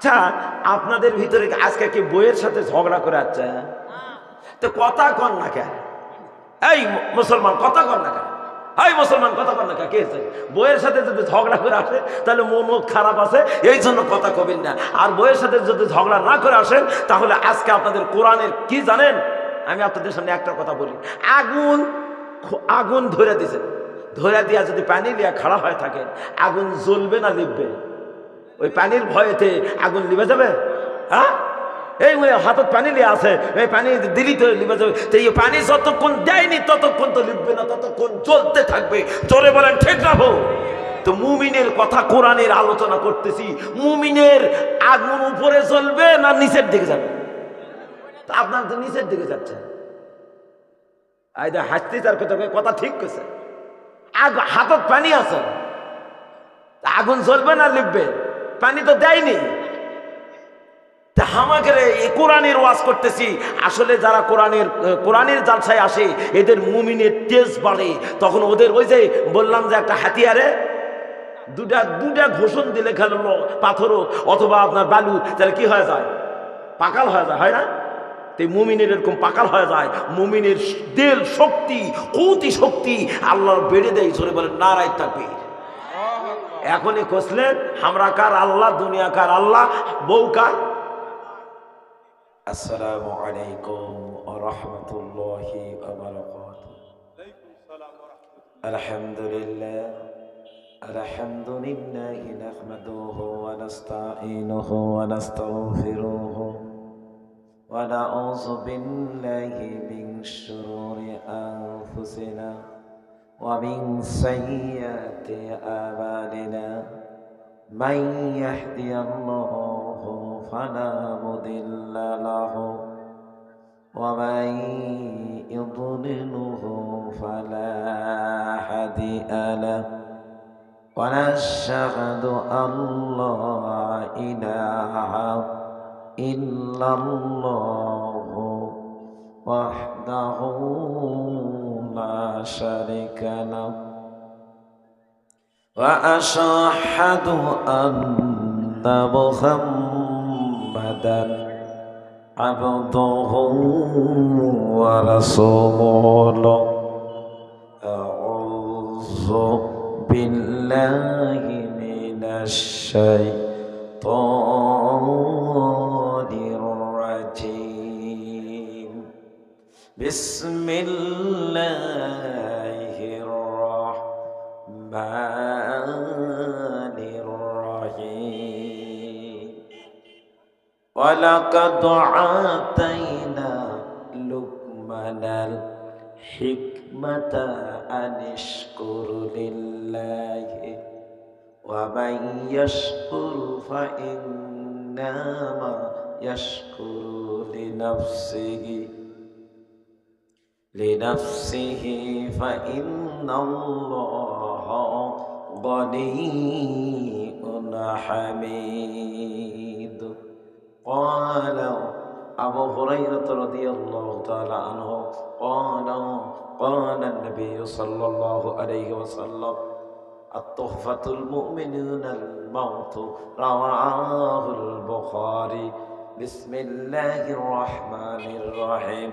আচ্ছা আপনাদের ভিতরে আজকে কি বইয়ের সাথে ঝগড়া করে আসছে? তো কথা কন না কেন? এই মুসলমান, কথা কন না কেন? এই মুসলমান, কথা কন না কেন? কে আছে? বইয়ের সাথে যদি ঝগড়া করে আসে, তাহলে মন খারাপ আছে, এই জন্য কথা কবেন না। আর বইয়ের সাথে যদি ঝগড়া না করে আসেন, তাহলে আজকে আপনাদের কোরআনের কি জানেন? আমি আপনাদের সামনে একটা কথা বলি। আগুন আগুন ধরে দিছে। ধরে দিয়া যদি পানি লিয়া খাড়া হয়ে থাকেন আগুন জ্বলবে না লিখবে ওই পানির ভয়েতে আগুন লিবে যাবে? হ্যাঁ? এই হাতত পানি নিয়ে আছে, এই পানি দিলি তো লিবে যাবে। তো এই পানি যতক্ষণ দেয়নি, ততক্ষণ তো লিখবে না, ততক্ষণ চলতে থাকবে। জোরে বলেন, ঠিক রাখো তো মুমিনের কথা কোরআনের আলোচনা করতেছি। মুমিনের আগুন উপরে চলবে না নিচের দিকে যাবে? তা আপনার তো নিচের দিকে যাচ্ছে। আইদা হাসতে তার কথা কথা ঠিক কইছে। আগ হাতত পানি আছে। আগুন জ্বলবে না লিখবে পানি তো দেয়নি। আমাকে কোরআনের ওয়াজ করতেছি। আসলে যারা কোরআনের কোরআনের জালসায় আসে, এদের মুমিনের তেজ বাড়ে। তখন ওদের ওই যে বললাম যে একটা হাতিয়ারে, দুটা দুটা ঘোষণ দিলে খেলো পাথরও, অথবা আপনার বালু, তাহলে কি হয়ে যায়? পাকাল হয়ে যায়, হয় না? তো মুমিনের এরকম পাকাল হয়ে যায়। মুমিনের দেল শক্তি কৌতি শক্তি আল্লাহর বেড়ে দেয়। জোরে বলেন, নারায় থাকবে এখনই কষলেন আমরা কার আল্লাহ দুনিয়া কার আল্লাহ বউ কার আসসালামু আলাইকুম রহমতুল্লাহি আলহামদুলিল্লাহ الحمد لله نحمده ونستعينه ونستغفره ونعوذ بالله من شرور أنفسنا ومن سيئات أعمالنا من يهدي الله فلا مضل له ومن يضلله فلا هادي له ونشهد أن لا إله إلا الله وحده لا شريك له. وأشهد أن محمدا عبده ورسوله. أعوذ بالله من الشيطان بسم الله الرحمن الرحيم. ولقد آتينا لقمان الحكمة أن اشكر لله. ومن يشكر فإنما يشكر لنفسه. لنفسه فإن الله غني حميد. قال أبو هريرة رضي الله تعالى عنه قال قال النبي صلى الله عليه وسلم التحفة المؤمنون الموت رواه البخاري. بسم الله الرحمن الرحيم.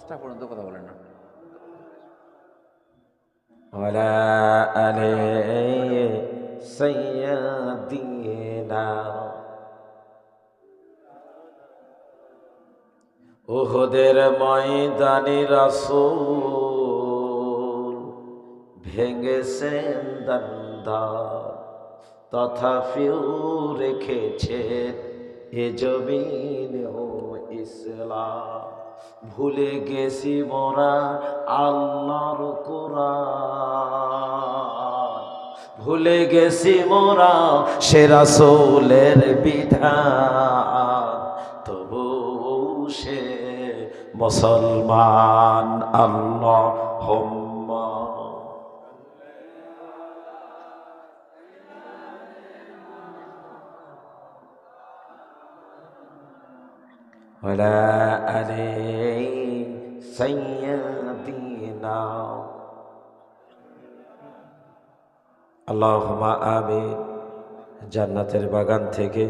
দশটা পর্যন্ত কথা বলেন না ولا عليه سيدنا উহুদের ময়দানি রাসূল ভেঙেছেন দন্দা তথাপিও রেখেছেন এ জমিন ও ইসলাম ভুলে গেছি মোরা আল্লাহর কোরআন। ভুলে গেছি মোরা সেরা সোলের বিধান। তবু সে মুসলমান আল্লাহ হোম ولا علي سيدنا আল্লাহুম্মা আমিন জান্নাতের বাগান থেকে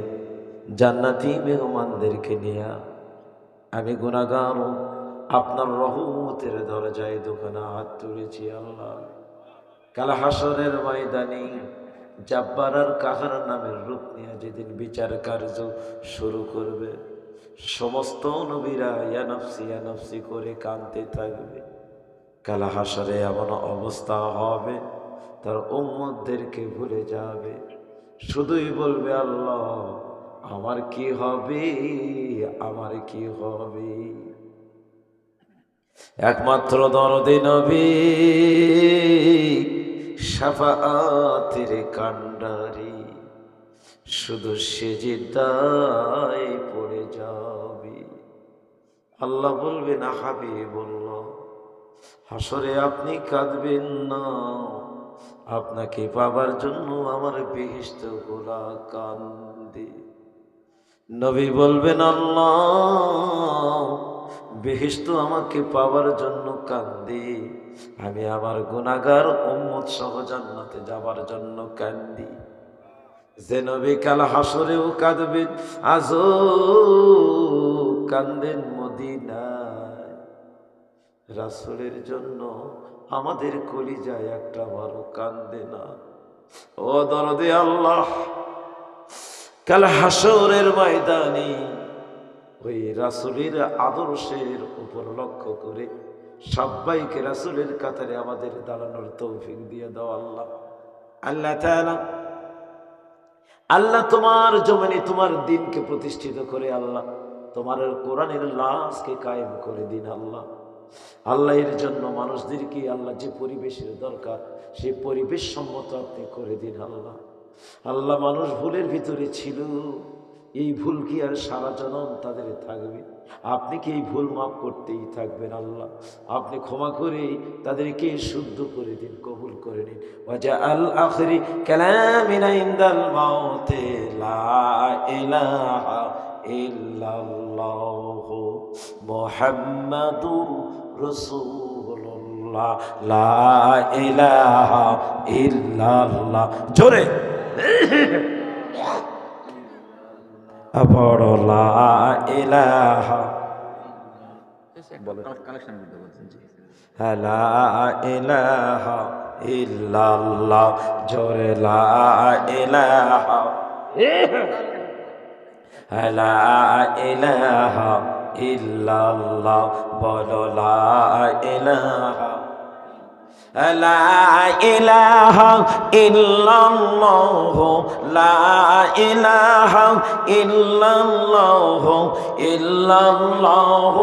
জান্নাতি মেহমানদেরকে নিয়ে আমি গুনাহগার আপনার রহমতের দরজায় দোকানে হাত তুলেছি আল্লাহ কাল হাসরের ময়দানে জাব্বার আর কাহার নামের রূপ নিয়ে যেদিন বিচার কার্য শুরু করবে সমস্ত নবীরা ইয়ানফসি ইয়ানফসি করে কানতে থাকবে। কালা হাসরে এমন অবস্থা হবে, তার উম্মতদেরকে ভুলে যাবে। শুধুই বলবে, আল্লাহ, আমার কি হবে? আমার কি হবে? একমাত্র দরদে নবী সাফাতের কান্ডারি শুধু সেজেদায় পড়ে যাবি। আল্লাহ বলবে না হাবি বলল হাসরে আপনি কাঁদবেন না। আপনাকে পাবার জন্য আমার বেহিস্ত গোলা কান্দি নবী বলবেন, আল্লাহ বেহিস্ত আমাকে পাওয়ার জন্য কান্দি আমি আমার গুনাগার উম্মত সহ জান্নাতে যাবার জন্য কান্দি যে কাল হাসরেও কাঁদবেন কান্দেন মদিনায়। রাসুলের জন্য আমাদের কলিজায় একটা বারো কান্দে না। ও দরদে আল্লাহ, কাল হাসরের ময়দানে ওই রাসুলের আদর্শের উপর লক্ষ্য করে সবাইকে রাসুলের কাতারে আমাদের দাঁড়ানোর তৌফিক দিয়ে দাও আল্লাহ। আল্লাহ তাআলা আল্লাহ তোমার জমিনে তোমার দিনকে প্রতিষ্ঠিত করে আল্লাহ। তোমার কোরআনের লাশকে কায়েম করে দিন আল্লাহ। আল্লাহ এর জন্য মানুষদেরকে আল্লাহ যে পরিবেশের দরকার সেই পরিবেশ সম্মত আপনি করে দিন আল্লাহ। আল্লাহ মানুষ ভুলের ভিতরে ছিল, এই ভুল কি আর সারা জনম তাদের থাকবে? আপনি কি এই ভুল মাফ করতেই থাকবেন আল্লাহ? আপনি ক্ষমা করে তাদেরকে শুদ্ধ করে দিন, কবুল করে নিন। ওয়াজা আল আখরি কালামিনা ইনদাল মাউতে, লা ইলাহা ইল্লাল্লাহ মুহাম্মাদুর রাসূলুল্লাহ, লা ইলাহা ইল্লাল্লাহ। জোরে। বড় লা ইলাহা জি লা ইলাহা ইল্লাল্লাহ জোরে লা ইলাহা। লা ইলাহা ইল্লাল্লাহ বলো লা ইলাহা। লা ইলাহা ইল্লাল্লাহ, লা ইলাহা ইল্লাল্লাহ ইল্লাল্লাহ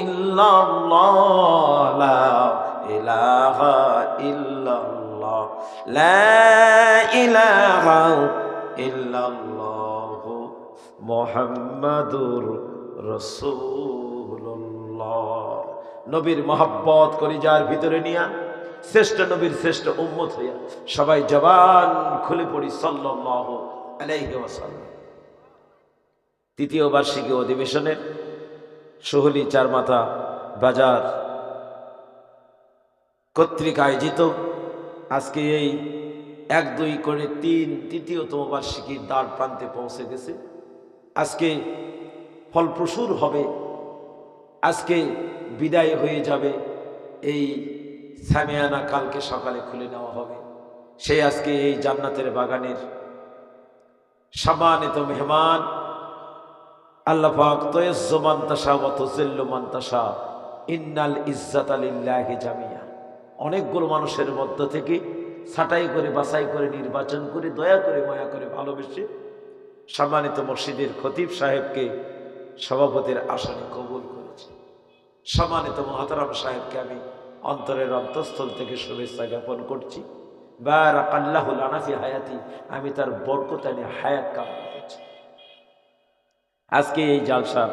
ইল্লাল্লাহ, লা ইলাহা ইল্লাল্লাহ, লা ইলাহা ইল্লাল্লাহ মুহাম্মাদুর রাসূলুল্লাহ। নবীর মহব্বত করি যার ভিতরে নিয়া শ্রেষ্ঠ নবীর শ্রেষ্ঠ উম্মত হইয়া সবাই জবান খুলে পড়ি আলাইহি তৃতীয় বার্ষিকী অধিবেশনের সোহলি চারমাথা বাজার কর্তৃক আয়োজিত। আজকে এই এক, দুই করে তিন তৃতীয়তম বার্ষিকীর দ্বার প্রান্তে পৌঁছে গেছে। আজকে ফলপ্রসূর হবে। আজকে বিদায় হয়ে যাবে এই সামিয়ানা কালকে সকালে খুলে নেওয়া হবে। সে আজকে এই জান্নাতের বাগানের সম্মানিত মেহমান। আল্লাহ পাক তয়জ্জ মান্তাসা ও মান্তাসা ইন্নাল ইজ্জাত আলিল্লাহি জামিয়া অনেকগুলো মানুষের মধ্য থেকে ছাঁটাই করে, বাছাই করে, নির্বাচন করে, দয়া করে, মায়া করে ভালোবেসে সম্মানিত মসজিদের খতিব সাহেবকে সভাপতির আসনে কবুল করেছে। সম্মানিত মহাতারাম সাহেবকে আমি অন্তরের অন্তঃস্থল থেকে শুভেচ্ছা জ্ঞাপন করছি। বারাকাল্লাহুল আনাফি হায়াতি। আমি তার বরকতানে হায়াত কামনা করছি। আজকে এই জালসার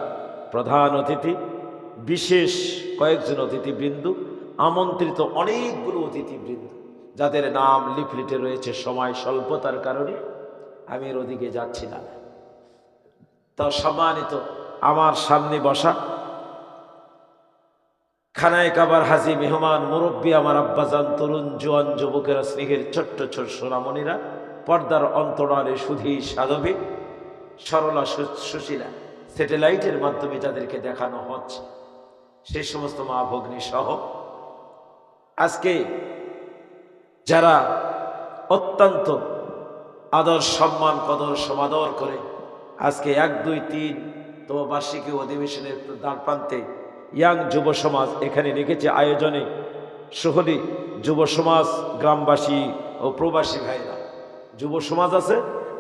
প্রধান অতিথি, বিশেষ কয়েকজন অতিথিবৃন্দ, আমন্ত্রিত অনেকগুলো অতিথিবৃন্দ, যাদের নাম লিফলেটে রয়েছে সময় স্বল্পতার কারণে। আমি এর ওদিকে যাচ্ছি না। তা সম্মানিত আমার সামনে বসা খানায় কাবার হাজি মেহমান, মুরব্বী আমার আব্বাজান, তরুণ, জোয়ান, যুবকেরা, স্নেহের ছোট্ট ছোট সোনামণিরা, পর্দার অন্তরালে সুধী সাধবী, সরলা সুশীলা, স্যাটেলাইটের মাধ্যমে তাদেরকে দেখানো হচ্ছে। সেই সমস্ত মা ভগ্নী সহ আজকে যারা অত্যন্ত আদর সম্মান, কদর সমাদর করে আজকে এক, দুই, তিন তম বার্ষিকী অধিবেশনের দ্বার প্রান্তে ইয়াং যুব সমাজ এখানে রেখেছে আয়োজনে সহলি যুব সমাজ, গ্রামবাসী ও প্রবাসী ভাইরা। যুব সমাজ আছে,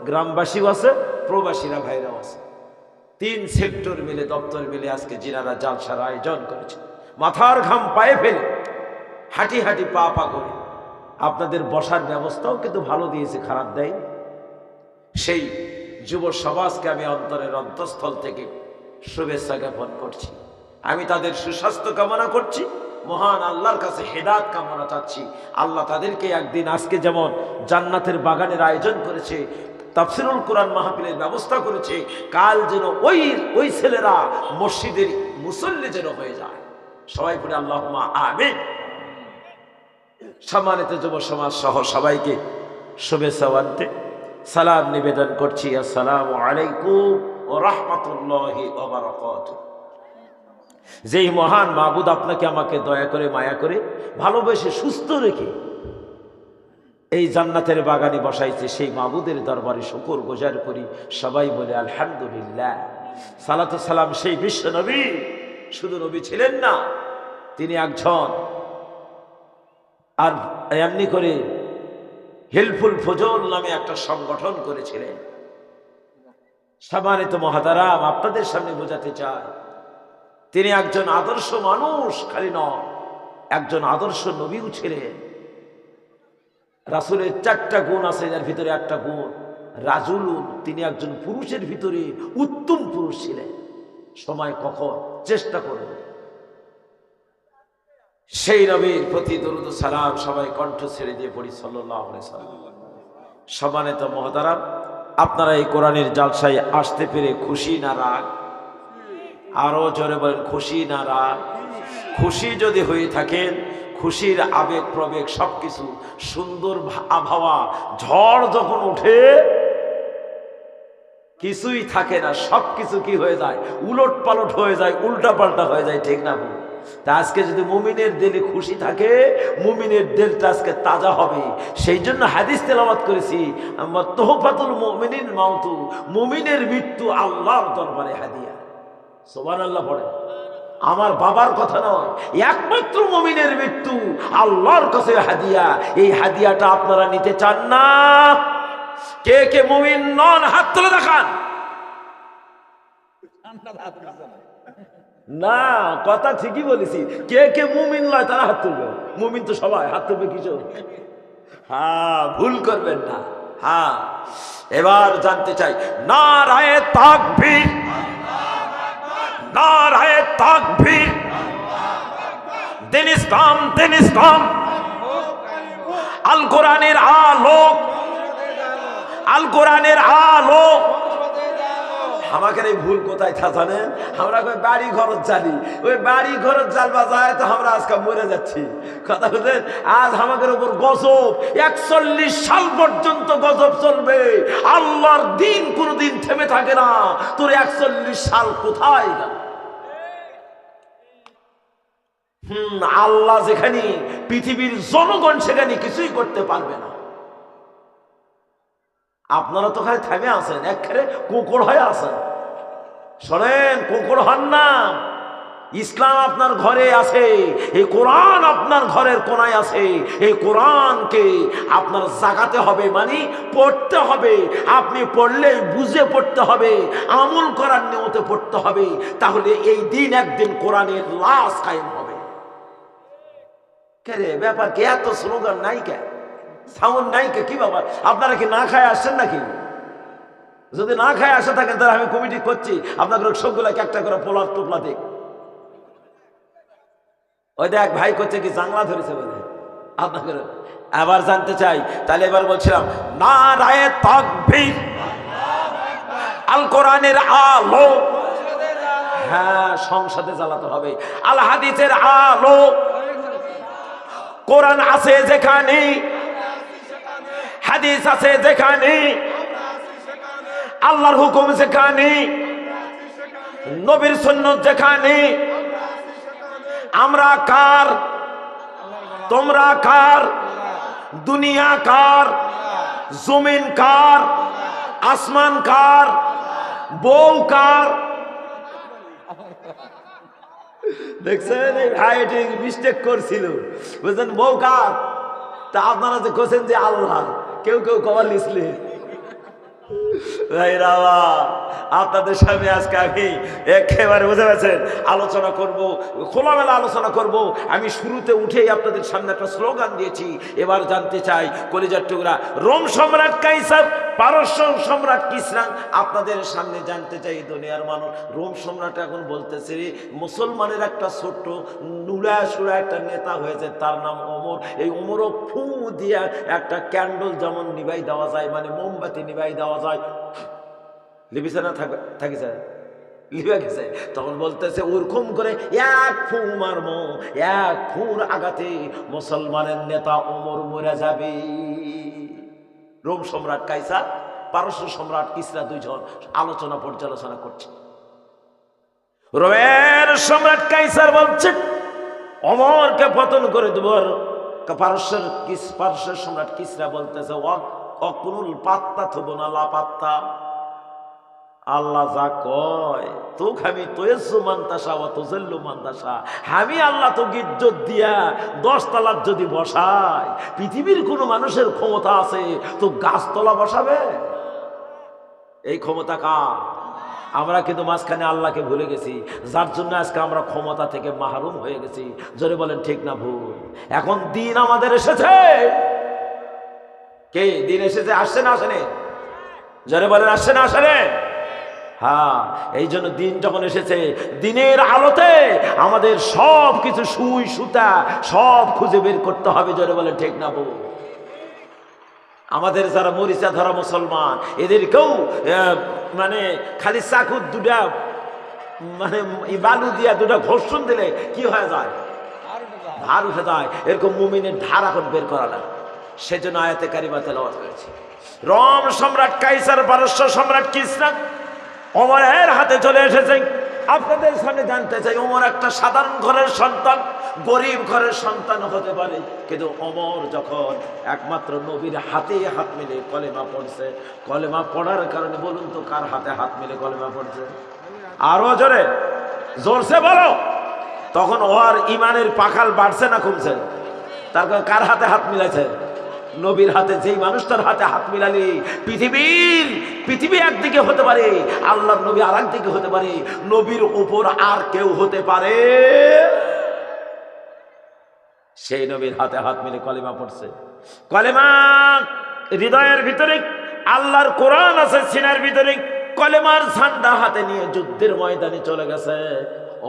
গ্রামবাসীও আছে, প্রবাসীরা ভাইরাও আছে। তিন সেক্টর মিলে, দপ্তর মিলে আজকে জিনারা জালসার আয়োজন করেছে। মাথার ঘাম পায়ে ফেলে হাঁটি হাঁটি পা পা করে। আপনাদের বসার ব্যবস্থাও কিন্তু ভালো দিয়েছে, খারাপ দেয় সেই যুব সমাজকে আমি অন্তরের অন্তঃস্থল থেকে শুভেচ্ছা জ্ঞাপন করছি। আমি তাদের সুস্বাস্থ্য কামনা করছি, মহান আল্লাহর কাছে হেদাত কামনা চাচ্ছি। আল্লাহ তাদেরকে একদিন আজকে যেমন জান্নাতের বাগানের আয়োজন করেছে, তাফসিরুল কোরআন মাহফিলের ব্যবস্থা করেছে, কাল যেন ওই ওই ছেলেরা মসজিদের মুসল্লি যেন হয়ে যায়। সবাই বলে আল্লাহ আমিন। সম্মানিত যুব সমাজ সহ সবাইকে শুভেচ্ছা আনতে সালাম নিবেদন করছি। আসসালামু আলাইকুম ও রহমতুল্লাহি যেই মহান মাহবুদ আপনাকে আমাকে দয়া করে, মায়া করে ভালোবেসে সুস্থ রেখে এই জান্নাতের বাগানে বসাইছে, সেই মাহবুদের দরবারে শুকর গোজার করি সবাই বলে, আলহামদুলিল্লাহ। সালাত সালাম সেই বিশ্ব নবী। শুধু নবী ছিলেন না, তিনি একজন আর এমনি করে হেল্পফুল ফজল নামে একটা সংগঠন করেছিলেন। সম্মানিত মহাতারাম, আপনাদের সামনে বোঝাতে চাই তিনি একজন আদর্শ মানুষ, খালি নন একজন আদর্শ নবীও ছিলেন। রাসুলের চারটা গুণ আছে যার ভিতরে একটা গুণ, রাজুল, তিনি একজন পুরুষের ভিতরে উত্তম পুরুষ ছিলেন। সময় কখন? চেষ্টা করবেন সেই নবীর প্রতি দরুদ সালাম সবাই কণ্ঠ ছেড়ে দিয়ে পড়ি সাল্লাহ সাল্লাম সম্মানিত মহতারাম, আপনারা এই কোরআনের জালসায় আসতে পেরে খুশি না রাগ? আরও জোরে বলেন, খুশি না রাগ খুশি যদি হয়ে থাকেন, খুশির আবেগ, প্রবেগ সবকিছু সুন্দর আবহাওয়া, ঝড় যখন ওঠে, কিছুই থাকে না, সবকিছু কি হয়ে যায়? উলট পালট হয়ে যায় উল্টা পাল্টা হয়ে যায়, ঠিক না তা আজকে যদি মুমিনের দিলে খুশি থাকে, মুমিনের দিলটা আজকে তাজা হবে। সেই জন্য হাদিস তেলাওয়াত করেছি আমার তোহফাতুল মুমিনিন মাউতু, মুমিনের মৃত্যু আল্লাহর দরবারে হাদিয়া। সোমান আল্লাহ পড়ে। আমার বাবার কথা নয়, একমাত্র মমিনের মৃত্যু, আল্লাহর কাছে হাদিয়া। এই হাদিয়াটা আপনারা নিতে চান না? কে কে মমিন নন, হাত তুলে দেখান। না, কথা ঠিকই বলেছি। কে কে মুমিন নয়, তারা হাত তুলবে। মুমিন তো সবাই, হাত তুলবে কিছু হ্যাঁ ভুল করবেন না। হ্যাঁ এবার জানতে চাই না রায়ে তাকবীর। না রায়ে তাকবীর। দিন ইসলাম দিন ইসলাম। আল কোরআনের আলোক। আল কোরআনের আলোক। আমাকে এই ভুল কোথায় থা জানেন আমরা কই বাড়ি ঘরত জানি। ওই বাড়ি ঘরত জাল বাজায় তো আমরা আজকে মরে যাচ্ছি। কথা বলছেন আজ আমাদের উপর গজব। একচল্লিশ সাল পর্যন্ত গজব চলবে। আল্লাহর দিন কোনোদিন থেমে থাকে না। তোর একচল্লিশ সাল কোথায় গেল? আল্লাহ যেখানে, পৃথিবীর জনগণ সেখানে কিছুই করতে পারবে না। আপনারা তো খালি থেমে আছেন, একখানে কুকুর হয়ে আছেন। শোনেন, কুকুর হন না। ইসলাম আপনার ঘরে আছে এই কোরআন আপনার ঘরের কোনায় আছে। এই কোরআনকে আপনার জাগাতে হবে মানে পড়তে হবে। আপনি পড়লে বুঝে পড়তে হবে, আমল করার নিয়তে পড়তে হবে। তাহলে এই দিন একদিন কোরআনের লাশ কায়েম হবে। কে রে, ব্যাপার কি? এত স্লোগান নাই কে? সাউন্ড নাই কে? কি বাবা আপনারা কি না খায় আসছেন নাকি? যদি না খায় আসে থাকেন, তাহলে আমি কমিটি করছি। আপনাদের সবগুলাকে একটা করে পোলার টোপলা দিই ওই দেখ, ভাই করছে কি? জাংলা ধরেছে বলে আপনাকে আবার জানতে চাই। তাহলে এবার বলছিলাম না রায়ে তাকবীর। আল কোরআনের আলো। হ্যাঁ সংসদে জ্বালাতে হবে। আল হাদিসের আলো। কোরআন আছে যেখানে, হাদিস আছে যেখানে, আল্লাহর হুকুম যেখানে, নবীর সুন্নত যেখানে, আমরা কার, তোমরা কার, দুনিয়া কার, জমিন কার, আসমান কার, বউ কার দেখছেন? এই ভাই এটি মিস্টেক করছিল। বুঝলেন বউকার তা আপনারা যে কোসেন যে আল্লাহ, কেউ কেউ কবার লিখলে। আপনাদের সামনে আজকে আমি একেবারে বুঝে পারছেন আলোচনা করব, খোলামেলা আলোচনা করব। আমি শুরুতে উঠেই আপনাদের সামনে একটা স্লোগান দিয়েছি, এবার জানতে চাই, কলিজার টুকরা, রোম সম্রাট কাইসার, পারস্য সম্রাট কিসরান, আপনাদের সামনে জানতে চাই দুনিয়ার মানুষ, রোম সম্রাট এখন বলতেছে মুসলমানের একটা ছোট্ট নুড়া সুড়া একটা নেতা হয়েছে, তার নাম ওমর। এই ওমরও ফু দিয়া একটা ক্যান্ডল যেমন নিভাই দেওয়া যায় মানে মোমবাতি নিভাই দেওয়া যায় লিবিছে না থাকবে থাকিছে। লিবে গেছে। তখন বলতেছে ওরকম করে এক ফু মারমো, এক ফুর আগাতে মুসলমানের নেতা ওমর মরে যাবে। রোম সম্রাট কাইসার, পারস্য সম্রাট কিসরা দুইজন আলোচনা পর্যালোচনা করছে। রোমের সম্রাট কাইসার বলছে অমরকে পতন করে দেব। পারস্যের পারস্যের সম্রাট কিসরা বলতেছে অকুনুল পাত্তা থব না লাপাত্তা। আল্লাহ যা কয়, তোক আমি তোয়েসু মান্তাসা ও তোজেল্লু মান্তাসা। আমি আল্লাহ তো ইজ্জত দিয়া দশ তলার যদি বসাই, পৃথিবীর কোনো মানুষের ক্ষমতা আছে, তো গাছতলা বসাবে? এই ক্ষমতা কা আমরা কিন্তু মাঝখানে আল্লাহকে ভুলে গেছি, যার জন্য আজকে আমরা ক্ষমতা থেকে মাহরুম হয়ে গেছি। জোরে বলেন, ঠিক না ভুল? এখন দিন আমাদের এসেছে। কে? দিন এসেছে, আসছে না আসেনি? জোরে বলেন, আসছে না আসেনি? হ্যাঁ এই জন্য দিন যখন এসেছে, দিনের আলোতে আমাদের সব কিছু সুই, সুতা সব খুঁজে বের করতে হবে, জোরে বলে ঠিক না আমাদের যারা মরিচা ধরা মুসলমান, এদেরকেও মানে খালি চাকুর দুটা মানে বালু দিয়া দুটা ঘর্ষণ দিলে কি হয়ে যায়? ধার উঠে যায়। এরকম মুমিনের ধার এখন বের করা লাগে সেজন্য আয়াতে কারিমা তেলাওয়াত হয়েছে রম সম্রাট কাইসার পারস্য সম্রাট কিসরা ওমরের হাতে চলে এসেছে। আপনাদের সামনে জানতে চাই, ওমর একটা সাধারণ ঘরের সন্তান, গরিব ঘরের সন্তান হতে পারে। কিন্তু অমর যখন একমাত্র নবীর হাতে হাত মিলে কলেমা পড়ছে, কলেমা পড়ার কারণে বলুন তো কার হাতে হাত মিলে কলেমা পড়ছে? আরও জোরে, জোরসে বলো। তখন ওর ইমানের পাখাল বাড়ছে না কমছে? তারপর কার হাতে হাত মিলাইছে? নবীর হাতে যেই মানুষটার হাতে হাত মিলালি, পৃথিবীর, পৃথিবী একদিকে হতে পারে, আল্লাহর নবী আর একদিকে হতে পারে, নবীর উপর আর কেউ হতে পারে। সেই নবীর হাতে হাত মিলে কলেমা পড়ছে। কলেমা হৃদয়ের ভিতরে, আল্লাহর কোরআন আছে, সিনার ভিতরে, কলেমার ঝান্ডা হাতে নিয়ে যুদ্ধের ময়দানে চলে গেছে।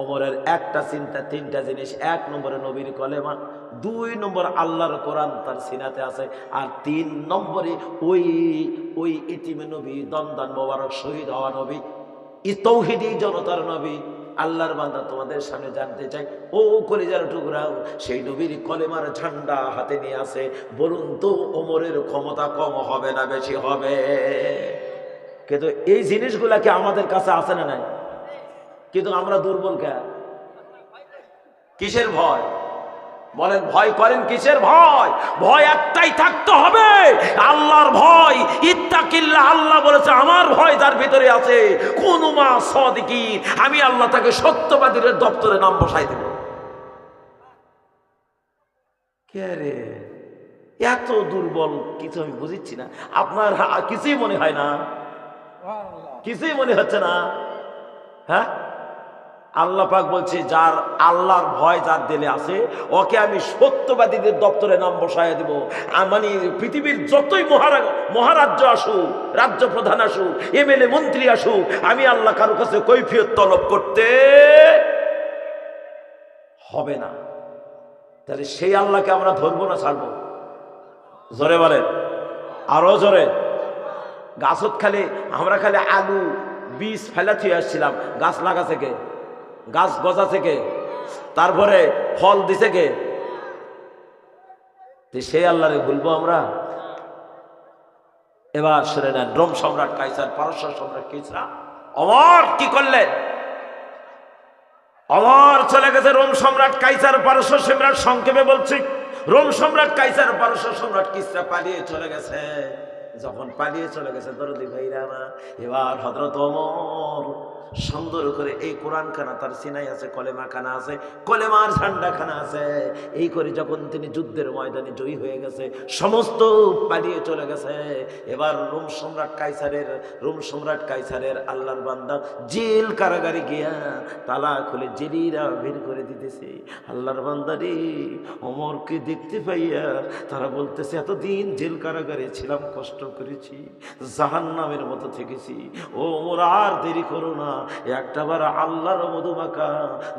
ওমরের একটা চিন্তা, তিনটা জিনিস। এক নম্বরে নবীর কলেমা, দুই নম্বর আল্লাহর কোরআন তার সিনাতে আছে, আর তিন নম্বরে ওই ওই ইতিমে নবী দন্দন মোবারক শহীদ হওয়া নবী ই তৌহিদি জনতার নবী। আল্লাহর বান্দা তোমাদের সামনে জানতে চাই, ও কলিজার টুকরাও, সেই নবীর কলেমার ঝান্ডা হাতে নিয়ে আসে বলুন তো ওমরের ক্ষমতা কম হবে না বেশি হবে? কিন্তু এই জিনিসগুলা কি আমাদের কাছে আছে না নাই? কিন্তু আমরা দুর্বল কে? কিসের ভয়? বলেন, ভয় করেন কিসের ভয়? ভয় একটাই থাকতে হবে। আল্লাহর ভয় ইত্তাকিল্লা আল্লাহ বলেছে, আমার ভয় তার ভিতরে আছে। কোন মা সদিকি আমি আল্লাহ তাকে সত্যবাদীর দপ্তরে নাম বসাই দেব। কে রে? এত দুর্বল, কিছু আমি বুঝিচ্ছি না। আপনার কিছুই মনে হয় না? কিছুই মনে হচ্ছে না? হ্যাঁ? আল্লাহ পাক বলছে, যার আল্লাহর ভয় যার দিলে আছে, ওকে আমি সত্যবাদীদের দপ্তরে নাম বসায় দেব। মানে পৃথিবীর যতই মহারা, মহারাজ্য আসুক রাজ্য প্রধান আসুক এমএলএ মন্ত্রী আসুক, আমি আল্লাহ কারও কাছে কৈফিয়ত তলব করতে হবে না। তাহলে সেই আল্লাহকে আমরা ধরবো না ছাড়বো? জোরে বলেন। আরও জোরে। গাছত খালি, আমরা খালি আলু, বীজ ফেলা থুয়ে আসছিলাম, গাছ লাগা থেকে। গাছ গজা থেকে, তারপরে ফল দিছে কে? সেই আল্লাহরে ভুলবো আমরা? এবার শুনে নেন, রোম সম্রাট কাইসার পারস্য সম্রাট কিসরা অমর কি করলেন? অমর চলে গেছে রোম সম্রাট কাইসার পারস্য সম্রাট সংক্ষেপে বলছি, রোম সম্রাট কাইসার পারস্য সম্রাট কিসরা পালিয়ে চলে গেছে। যখন পালিয়ে চলে গেছে দরদি ভাইরা এবার হজরত অমর সুন্দর করে এই কোরআন খানা তার সিনাই আছে কলেমা খানা আছে, কলেমার ঝান্ডা খানা আছে। এই করে যখন তিনি যুদ্ধের ময়দানে জয়ী হয়ে গেছে, সমস্ত পালিয়ে চলে গেছে। এবার রোম সম্রাট কাইসারের রোম সম্রাট কাইসারের আল্লাহর বান্দা জেল কারাগারে গিয়া তালা খুলে জেলিরা বের করে দিতেছে। আল্লাহর বান্দারে অমরকে দেখতে পাইয়া তারা বলতেছে, এতদিন জেল কারাগারে ছিলাম, কষ্ট করেছি জাহান নামের মতো থেকেছি। ও, ওমর আর দেরি করো না একটাবার আল্লাহর মধুমাখা,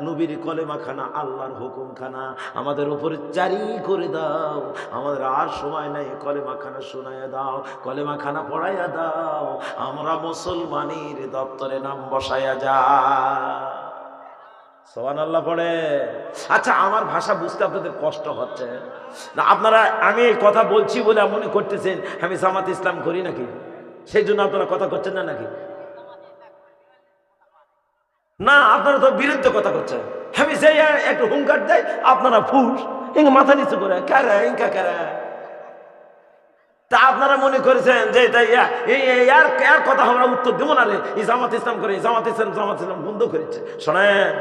নবীর কলেমাখানা, আল্লাহর হুকুমখানা আমাদের উপরে চারি করে দাও। আমাদের আর সময় নাই, কলেমাখানা শোনাইয়া দাও, কলেমাখানা পড়াইয়া দাও। আমরা মুসলমানের দপ্তরে নাম বসাইয়া যা। সোহান আল্লাহ পড়ে। আচ্ছা আমার ভাষা বুঝতে আপনাদের কষ্ট হচ্ছে। না, আপনারা, আমি এই কথা বলছি বলে মনে করতেছেন, আমি জামাত ইসলাম করি নাকি? সেই জন্য আপনারা কথা করছেন না নাকি? না, আপনারা তো বিরুদ্ধে কথা করছেন আমি সেই একটু হুঙ্কার দেয় আপনারা ফুস ইঙ্গা মাথা নিচু করে, কারা ইঙ্কা কারা? তা আপনারা মনে করেছেন যে কথা আমরা উত্তর দেবো না রে? জামাত ইসলাম করে জামাত ইসলাম জামাত ইসলাম বন্ধ করেছে। শোনেন,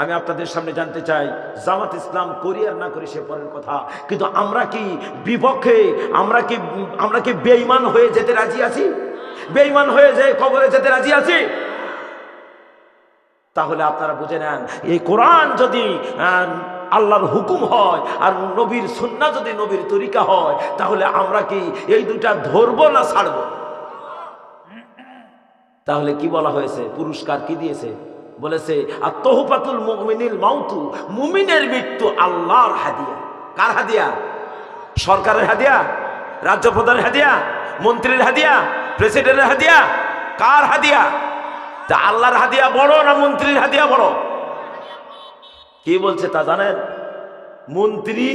আমি আপনাদের সামনে জানতে চাই, জামাত ইসলাম করি আর না করি সে পরের কথা। কিন্তু আমরা কি বিপক্ষে, আমরা কি আমরা কি বেঈমান হয়ে যেতে রাজি আছি? বেঈমান হয়ে যে কবরে যেতে রাজি আছি? তাহলে আপনারা বুঝে নেন, এই কোরআন যদি আল্লাহর হুকুম হয় আর নবীর সুন্না যদি নবীর তরিকা হয়, তাহলে আমরা কি এই দুটা ধরবো না ছাড়বো? তাহলে কি বলা হয়েছে? পুরস্কার কি দিয়েছে? বলেছে, আর তহুপাতুল মুমিনিল মাউতু, মুমিনের মৃত্যু আল্লাহর হাদিয়া। কার হাদিয়া? সরকারের হাদিয়া? রাজ্য প্রধানের হাদিয়া? মন্ত্রীর হাদিয়া? প্রেসিডেন্টের হাদিয়া? কার হাদিয়া? তা আল্লাহর হাদিয়া বড় না মন্ত্রীর হাদিয়া বড়? কি বলছে তা জানেন? মন্ত্রী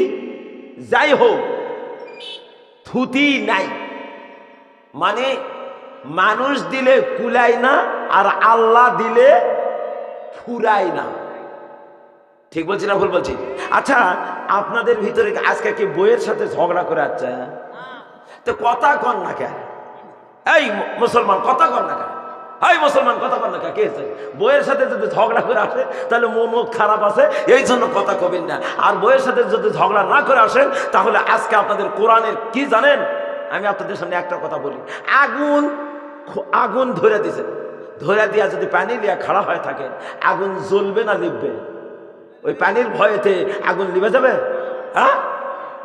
যাই হোক, থুতি নাই। মানে মানুষ দিলে কুলায় না আর আল্লাহ দিলে ফুরায় না। ঠিক বলছি না ভুল বলছি? আচ্ছা আপনাদের ভিতরে আজকে কি বইয়ের সাথে ঝগড়া করে আছে তো কথা কন না কেন? এই মুসলমান, কথা কন না কেন? এই মুসলমান, কথা কন না কে? বইয়ের সাথে যদি ঝগড়া করে আসে, তাহলে মুখ খারাপ আছে, এই জন্য কথা কবেন না। আর বইয়ের সাথে যদি ঝগড়া না করে আসেন তাহলে আজকে আপনাদের কোরআনের কি জানেন? আমি আপনাদের সামনে একটা কথা বলি। আগুন আগুন ধরে দিছে। ধরে দিয়া যদি পানি দিয়া খাড়া হয়ে থাকে, আগুন জ্বলবে না লিখবে ওই পানির ভয়েতে আগুন লিবে যাবে? হ্যাঁ?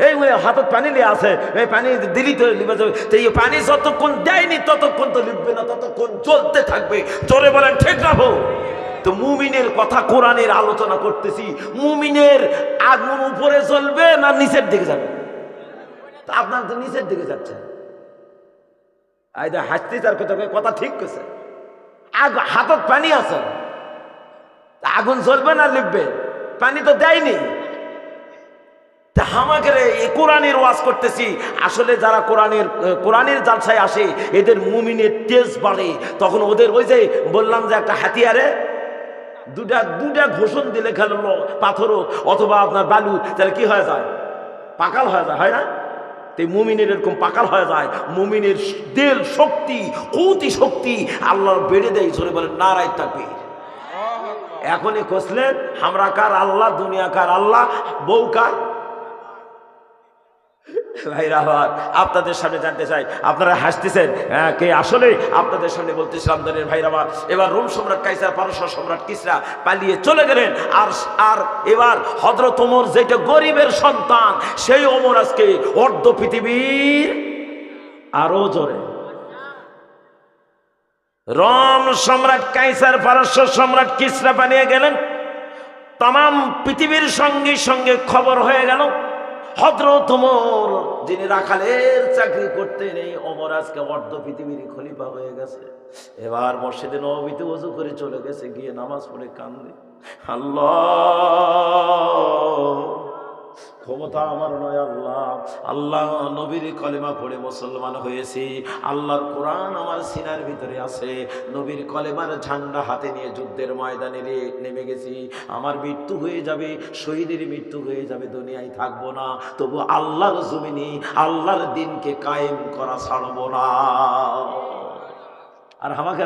এই হাতত পানি লিয়ে আছে। এই পানি দিলি তো লিবে যাবে। এই পানি যতক্ষণ দেয়নি, ততক্ষণ তো লিখবে না, ততক্ষণ চলতে থাকবে। জোরে বলেন, ঠিক রাখো তো মুমিনের কথা কোরআনের আলোচনা করতেছি। মুমিনের আগুন উপরে চলবে না নিচের দিকে যাবে? তা আপনার তো নিচের দিকে যাচ্ছে। আইদা হাসতে তার কথা কথা ঠিক করছে আগ, হাতত পানি আছে। আগুন জ্বলবে না লিখবে পানি তো দেয়নি। তা আমাকে কোরআনের ওয়াজ করতেছি। আসলে যারা কোরআনের কোরআনের জালসায় আসে এদের মুমিনের তেজ বাড়ে। তখন ওদের ওই যে বললাম যে একটা হাতিয়ারে দুটা দুটা ঘোষণ দিলে খেলো পাথরও অথবা আপনার বালু তাহলে কি হয়ে যায়? পাকাল হয়ে যায় হয় না? তো মুমিনের এরকম পাকাল হয়ে যায়। মুমিনের দেল শক্তি কৌতি শক্তি আল্লাহর বেড়ে দেয় জোরে বলেন নারায় তাকবীর। এখনই কষলেন আমরা কার আল্লাহ দুনিয়া কার আল্লাহ বউ কার? ভাইরা আবার আপনাদের সামনে জানতে চাই আপনারা হাসতেছেন? হ্যাঁ, কে আসলে? আপনাদের সামনে বলতেছিলাম ধরেন ভাইরা এবার রোম সম্রাট কাইসার পারস্য সম্রাট কিসরা পালিয়ে চলে গেলেন। আর আর এবার হজরত যেটা গরিবের সন্তান সেই ওমর আজকে অর্ধ পৃথিবীর আরও জোরে। রম সম্রাট কাইসার পারস্য সম্রাট কিসরা পালিয়ে গেলেন। তাম পৃথিবীর সঙ্গে সঙ্গে খবর হয়ে গেল। হজরত ওমর, যিনি রাখালের চাকরি করতেন এই অমর আজকে অর্ধ পৃথিবীর খলিফা হয়ে গেছে। এবার মসজিদে নবীতে উজু করে চলে গেছে, গিয়ে নামাজ পড়ে কান্দে। আল্লাহ! ক্ষমতা আমার নয় আল্লাহ। আল্লাহ নবীর কলেমা পড়ে মুসলমান হয়েছি। আল্লাহর কোরআন আমার সিনার ভিতরে আছে। নবীর কলেমার ঝান্ডা হাতে নিয়ে যুদ্ধের ময়দানে নেমে গেছি। আমার মৃত্যু হয়ে যাবে, শহীদের মৃত্যু হয়ে যাবে, দুনিয়ায় থাকব না। তবু আল্লাহর জমিনে, আল্লাহর দিনকে কায়েম করা ছাড়বো না। আর আমাকে